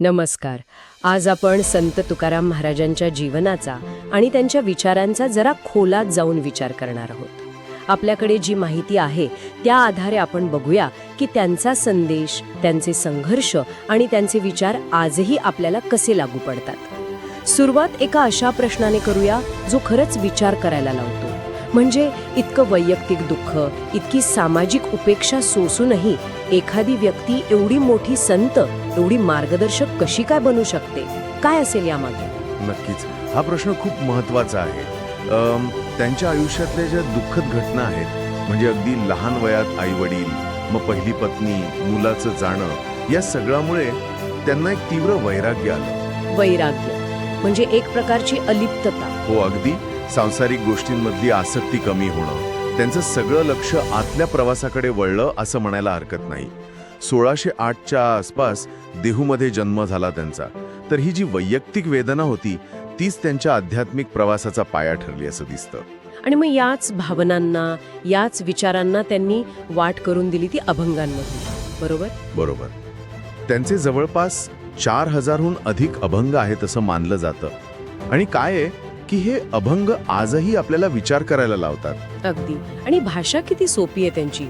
नमस्कार. आज आपण संत तुकाराम महाराजांच्या जीवनाचा आणि त्यांच्या विचारांचा जरा खोलात जाऊन विचार करणार आहोत. आपल्याकडे जी माहिती आहे त्या आधारे आपण बघूया की त्यांचा संदेश त्यांचे संघर्ष आणि त्यांचे विचार आजही आपल्याला कसे लागू पडतात. सुरुवात एका अशा प्रश्नाने करूया जो खरंच विचार करायला लावतो. म्हणजे इतकं वैयक्तिक दुःख इतकी सामाजिक उपेक्षा सोसूनही एखादी व्यक्ती एवढी मोठी संत एवढी मार्गदर्शक कशी काय बनू शकते? काय असेल यामागे? नक्कीच. हा प्रश्न खूप महत्त्वाचा आहे. त्यांच्या आयुष्यातल्या ज्या दुःखद घटना आहेत म्हणजे अगदी लहान वयात आई वडील मग पहिली पत्नी मुलाचं जाणं या सगळ्यामुळे त्यांना एक तीव्र वैराग्य आलं. वैराग्य. म्हणजे एक प्रकारची अलिप्तता. हो अगदी. सांसारिक गोष्टींमधली आसक्ती कमी होणं. त्यांचं सगळं लक्ष आतल्या प्रवासाकडे वळलं असं म्हणायला हरकत नाही. सोळाशे आठच्या आसपास देहूमध्ये जन्म झाला त्यांचा. तर ही जी वैयक्तिक वेदना होती तीच त्यांच्या आध्यात्मिक प्रवासाचा पाया ठरली असं दिसतं. आणि मग याच भावनांना याच विचारांना त्यांनी वाट करून दिली ती अभंगांमधून. बरोबर? बरोबर. त्यांचे जवळपास चार हजारहून अधिक अभंग आहेत असं मानलं जातं. आणि काय आहे? की हे अभंग आजही आपल्याला विचार करायला लावतात. अगदी. आणि भाषा किती सोपी आहे त्यांची.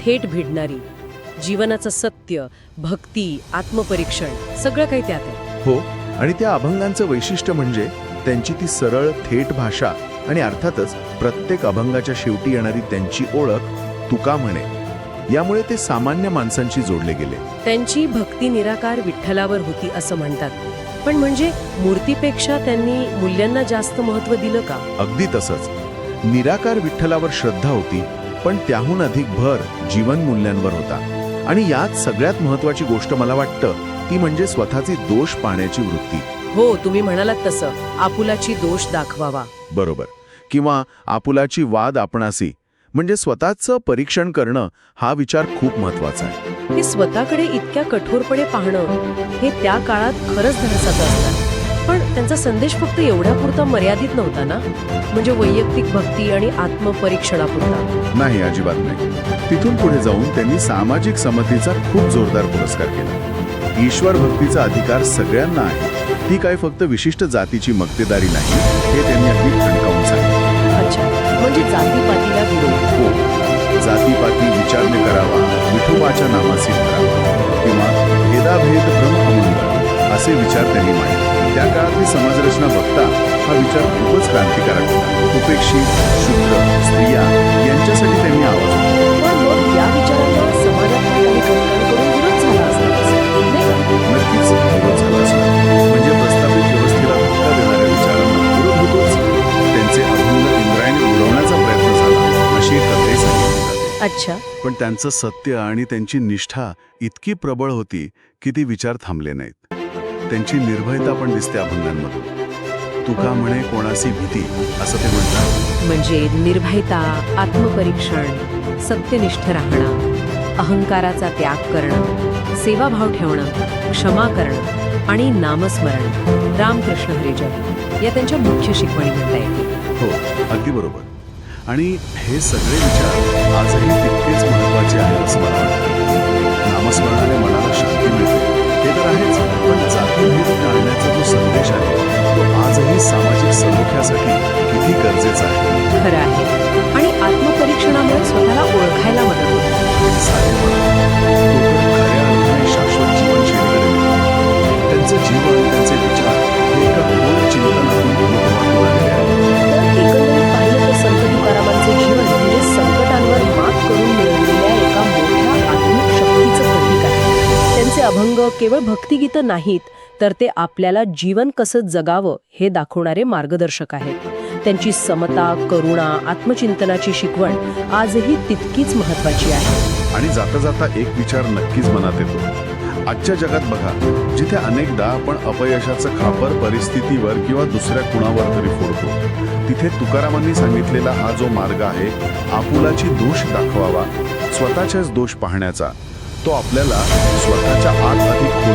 थेट भिडणारी जीवनाचं सत्य भक्ती आत्मपरीक्षण सगळं काही त्यात आहे. हो आणि त्या अभंगांचं वैशिष्ट्य म्हणजे त्यांची ती सरळ थेट भाषा आणि अर्थातच प्रत्येक अभंगाच्या शेवटी येणारी त्यांची ओळख तुका म्हणे. यामुळे ते सामान्य माणसांशी जोडले गेले. त्यांची भक्ती निराकार विठ्ठलावर होती असं म्हणतात. पण म्हणजे मूर्तीपेक्षा त्यांनी मूल्यांना जास्त महत्त्व दिलं का? अगदी तसंच. निराकार विठ्ठलावर श्रद्धा होती पण त्याहून अधिक भर जीवन मूल्यांवर होता. आणि यात सगळ्यात महत्वाची गोष्ट मला वाटतं ती म्हणजे स्वतःचे दोष पाहण्याची वृत्ती. हो तुम्ही म्हणालात तसं. आपुलाची दोष दाखवावा. बरोबर. किंवा आपुलाची वाद आपणासी. म्हणजे स्वतःचं परीक्षण करणं हा विचार खूप महत्त्वाचा आहे. हे स्वतःकडे इतक्या कठोरपणे पाहणं हे त्या काळात खरंच धडसाचं असतं. पण त्यांचा संदेश फक्त एवढ्यापुरता मर्यादित नव्हता ना? म्हणजे वैयक्तिक भक्ती आणि आत्मपरीक्षणापुरता. नाही अजिबात नाही. तिथून पुढे जाऊन त्यांनी सामाजिक समतेचा खूप जोरदार पुरस्कार केला. ईश्वर भक्तीचा अधिकार सगळ्यांना आहे. ती काय फक्त विशिष्ट जातीची मक्तेदारी नाही हे त्यांनी अगदी विठोबाच्या नामासी करावा किंवा भेदाभेद भ्रम असे विचार त्यांनी मांडले. त्या काळातली समाजरचना बघता हा विचार खूपच क्रांतिकारक होता. उपेक्षित शुद्ध स्त्रिया यांच्यासाठी अच्छा. पण त्यांचं सत्य आणि त्यांची निष्ठा इतकी प्रबळ होती की ती विचार थांबले नाहीत. त्यांची निर्भयता पण दिसते अभंगांमधून तुका म्हणे कोणासी भीती असं ते म्हणतात. म्हणजे निर्भयता आत्मपरीक्षण सत्यनिष्ठ राहणं अहंकाराचा त्याग करणं सेवाभाव ठेवणं क्षमा करणं आणि नामस्मरण. रामकृष्ण हरिजन या त्यांच्या मुख्य शिकवणी म्हणता येतील. हो अगदी बरोबर. आणि हे सगळे विचार आजही तितकेच महत्त्वाचे आहेत असं मला वाटतं. नामस्मरणाने मनाला शांती मिळते. हे तर आहेच पण जातीभेद टाळण्याचा जो संदेश आहे तो आजही सामाजिक सलोख्यासाठी किती गरजेचा आहे? खरं आहे. आणि आत्मपरीक्षणामुळे स्वतःला ओळखायला अभंग केवळ भक्तिगीतं नाहीत तर ते आपल्याला जीवन कसं जगावं हे दाखवणारे मार्गदर्शक आहेत. त्यांची समता करुणा आत्मचिंतनाची शिकवण आजही तितकीच महत्वाची आहे. आणि जाता जाता एक विचार नक्कीच मनात येतो. आजच्या जगात बघा जिथे अनेकदा आपण अपयशाचं खापर परिस्थितीवर किंवा दुसऱ्या कुणावर तरी फोडतो तिथे तुकारामांनी सांगितलेला हा जो मार्ग आहे आपुलाची दोष दाखवावा स्वतःच्याच दोष पाहण्याचा. तो आपल्याला स्वतःच्या आत अधिक